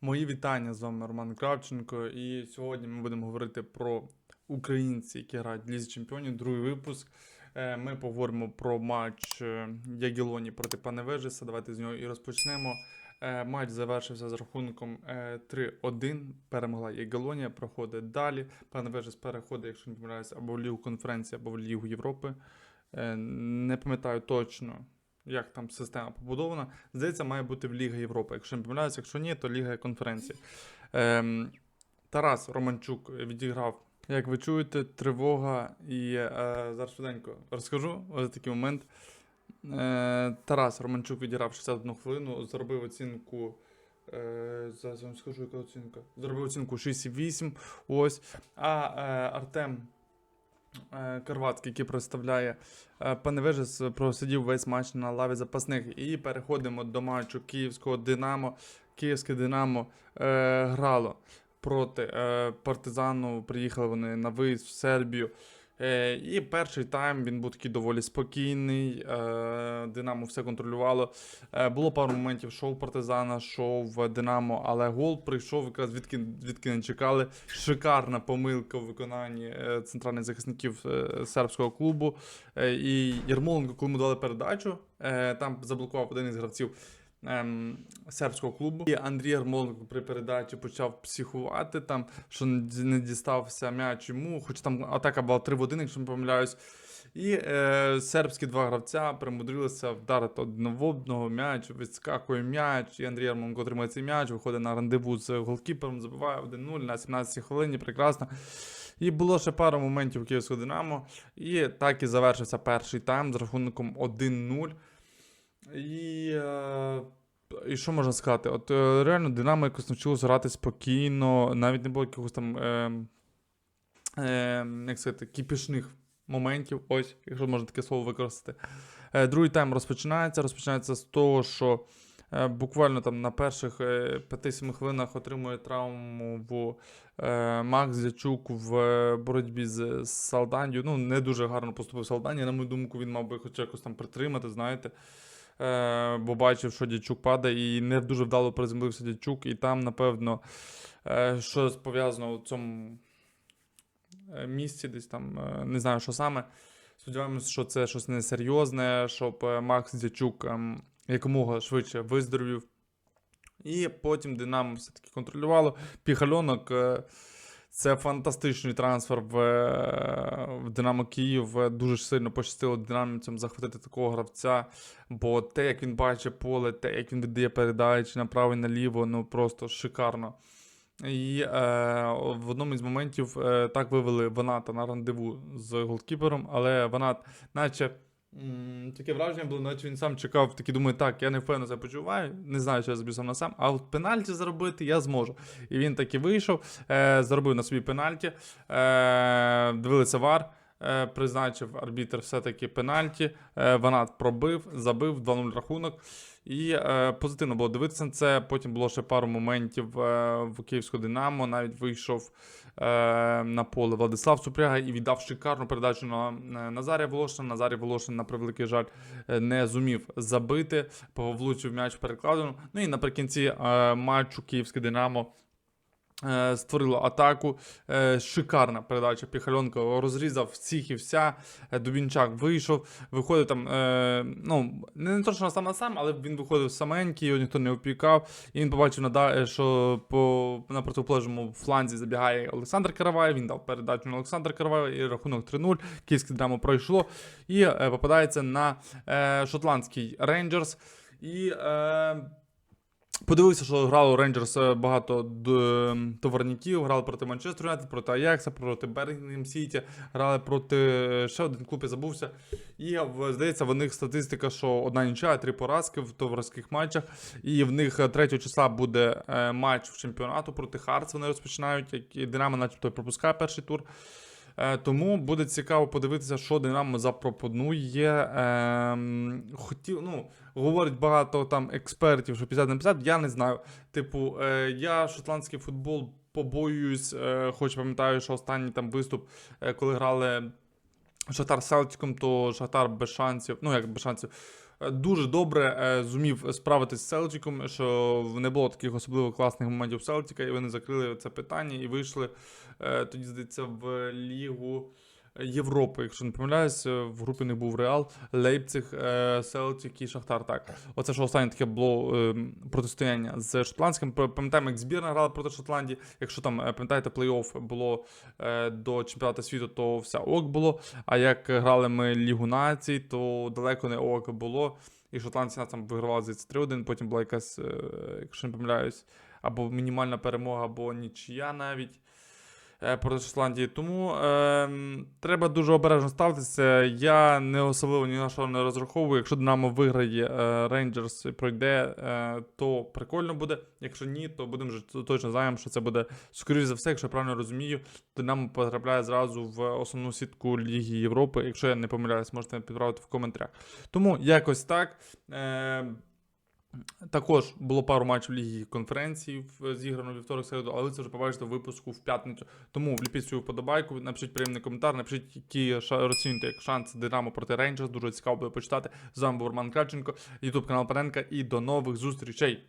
Мої вітання з вами Роман Кравченко. І сьогодні ми будемо говорити про українців, які грають в Лізі Чемпіонів. Другий випуск. Е, Ми поговоримо про матч е, Ягелоні проти Паневежеса. Давайте з нього і розпочнемо. Е, Матч завершився з рахунком е, 3-1. Перемогла Ягелонія, проходить далі. Паневежес переходить, якщо не помиляюсь, або в Лігу конференції, або в Лігу Європи. Не пам'ятаю точно, як там система побудована. Здається, має бути в Ліга Європи. Якщо не помиляюся, якщо ні, то Ліга конференції. Ем, Тарас Романчук відіграв, як ви чуєте, тривога. І е, зараз швиденько розкажу ось такий момент. Е, Тарас Романчук відіграв 61 хвилину, зробив оцінку. Е, зараз вам скажу, яка оцінка. Зробив оцінку 6,8. Ось. А е, Артем Карвацький, який представляє е, Паневежес, просидів весь матч на лаві запасних. І переходимо до матчу Київського Динамо. Київське Динамо е, грало проти е, партизану. Приїхали вони на виїзд в Сербію. Е, і перший тайм він був такий доволі спокійний. Е, Динамо все контролювало. Е, було пару моментів, що партизана, що в Динамо, але гол прийшов якраз звідки, звідки не чекали. Шикарна помилка у виконанні центральних захисників сербського клубу. І Ярмоленко, коли йому дали передачу, там заблокував один із гравців ем, сербського клубу. І Андрій Ярмоленко при передачі почав психувати, там, що не дістався м'яч йому, хоч там атака була 3 в 1, якщо не помиляюсь. І е, сербські два гравця примудрилися вдарити один в одного м'яч, відскакує м'яч, і Андрій Ярмоленко отримує цей м'яч, виходить на рандеву з голкіпером, забиває 1-0 на 17 хвилині, прекрасно. І було ще пару моментів у Київського Динамо. І так і завершився перший тайм з рахунком 1-0. І, е, і що можна сказати? От е, реально Динамо якось навчилося грати спокійно, навіть не було якихось там, е, е, як сказати, кіпішних моментів. Ось, якщо можна таке слово використати. Е, другий тайм розпочинається. Розпочинається з того, що е, буквально там на перших е, 5-7 хвилинах отримує травму в е, Макс Зячук в е, боротьбі з, з Салдандію. Ну, не дуже гарно поступив Салдандія. На мою думку, він мав би хоч якось там притримати, знаєте. Е, бо бачив, що Дячук падає, і не дуже вдало приземлився Дячук, і там, напевно, е, щось пов'язано у цьому е, місці, десь там, е, не знаю, що саме. Сподіваємось, що це щось несерйозне, щоб е, Макс Дячук ем, якомога швидше виздоровів. І потім Динамо все-таки контролювало. Піхальонок е, це фантастичний трансфер в, е, в Динамо Київ. Дуже сильно пощастило динамівцям захватити такого гравця. Бо те, як він бачить поле, те, як він віддає передачі направо і наліво, ну просто шикарно. І е, в одному із моментів е, так вивели Ваната на рандеву з голкіпером, але Ванат, наче. Таке враження було, наче він сам чекав, такий думає, так, я не впевнено себе почуваю, не знаю, що я заб'ю сам на сам, а от пенальті заробити я зможу. І він таки вийшов, е, заробив на собі пенальті, е, дивилися вар, е, призначив арбітр все-таки пенальті, е, Ванат пробив, забив 2-0 рахунок. І е, позитивно було дивитися на це. Потім було ще пару моментів е, в Київську Динамо. Навіть вийшов е, на поле Владислав Супряга і віддав шикарну передачу на е, Назарія Волошина. Назарій Волошин, на превеликий жаль, е, не зумів забити, влучив м'яч перекладено. Ну і наприкінці е, матчу Київське Динамо. Е, Створило атаку. Е, Шикарна передача Піхальонко розрізав всіх і вся. Е, Дубінчак вийшов. Виходив там, ну, не точно сам на сам, але він виходив саменький, його ніхто не опікав. І він побачив, що по, на протиполежному фланзі забігає Олександр Каравай. Він дав передачу на Олександра Каравая і рахунок 3-0. Київське Динамо пройшло. І попадається на шотландський Рейнджерс. І Подивився, що грало Рейнджерс е, багато товарників, грали проти Манчестер Юнайтед, проти Аякса, проти Бергінгем Сіті, грали проти е, ще один клуб, я забувся. І е, здається, в них статистика, що одна нічия, три поразки в товариських матчах. І в них е, 3 числа буде е, матч в чемпіонату проти Харц. Вони розпочинають, як Динамо, начебто, пропускає перший тур. Е, Тому буде цікаво подивитися, що Динамо запропонує. Ем, хотів, ну, говорить багато там експертів, що 50 на 50, я не знаю. Типу, е, я шотландський футбол побоююсь, е, хоч пам'ятаю, що останній там виступ, коли грали Шахтар Селтиком, то Шахтар без шансів, ну як без шансів. е, дуже добре е, зумів справитись з Селтіком, що не було таких особливо класних моментів Селтика, і вони закрили це питання і вийшли е, тоді, здається, в Лігу. Європи, якщо не помиляюсь, е, в групі не був Реал, Лейпциг, е, Селтік і Шахтар. Так, оце що останнє таке було е, протистояння з шотландським. Пам'ятаємо, як збірна грала проти Шотландії. Якщо там пам'ятаєте, плей-офф було до чемпіонату світу, то все ок було. А як грали ми Лігу націй, то далеко не ок було. І шотландці нас там вигравали здається 3-1, потім була якась, якщо не помиляюсь, або мінімальна перемога, або нічия навіть проти Шотландії. Тому е, треба дуже обережно ставитися. Я не особливо ні на що не розраховую. Якщо Динамо виграє Рейнджерс і пройде, е, то прикольно буде. Якщо ні, то будемо вже точно знаємо, що це буде скоріш за все, якщо я правильно розумію. Динамо потрапляє зразу в основну сітку Ліги Європи. Якщо я не помиляюсь, можете підправити в коментарях. Тому якось так. Е, також було пару матчів Ліги конференції зіграно вівторок середу, але це вже побачите в випуску в п'ятницю. Тому вліпіть свою вподобайку, напишіть приємний коментар, напишіть, які розцінюєте як шанс Динамо проти Рейнджерс. Дуже цікаво буде почитати. З вами був Роман Кравченко, Ютуб канал Паренка і до нових зустрічей.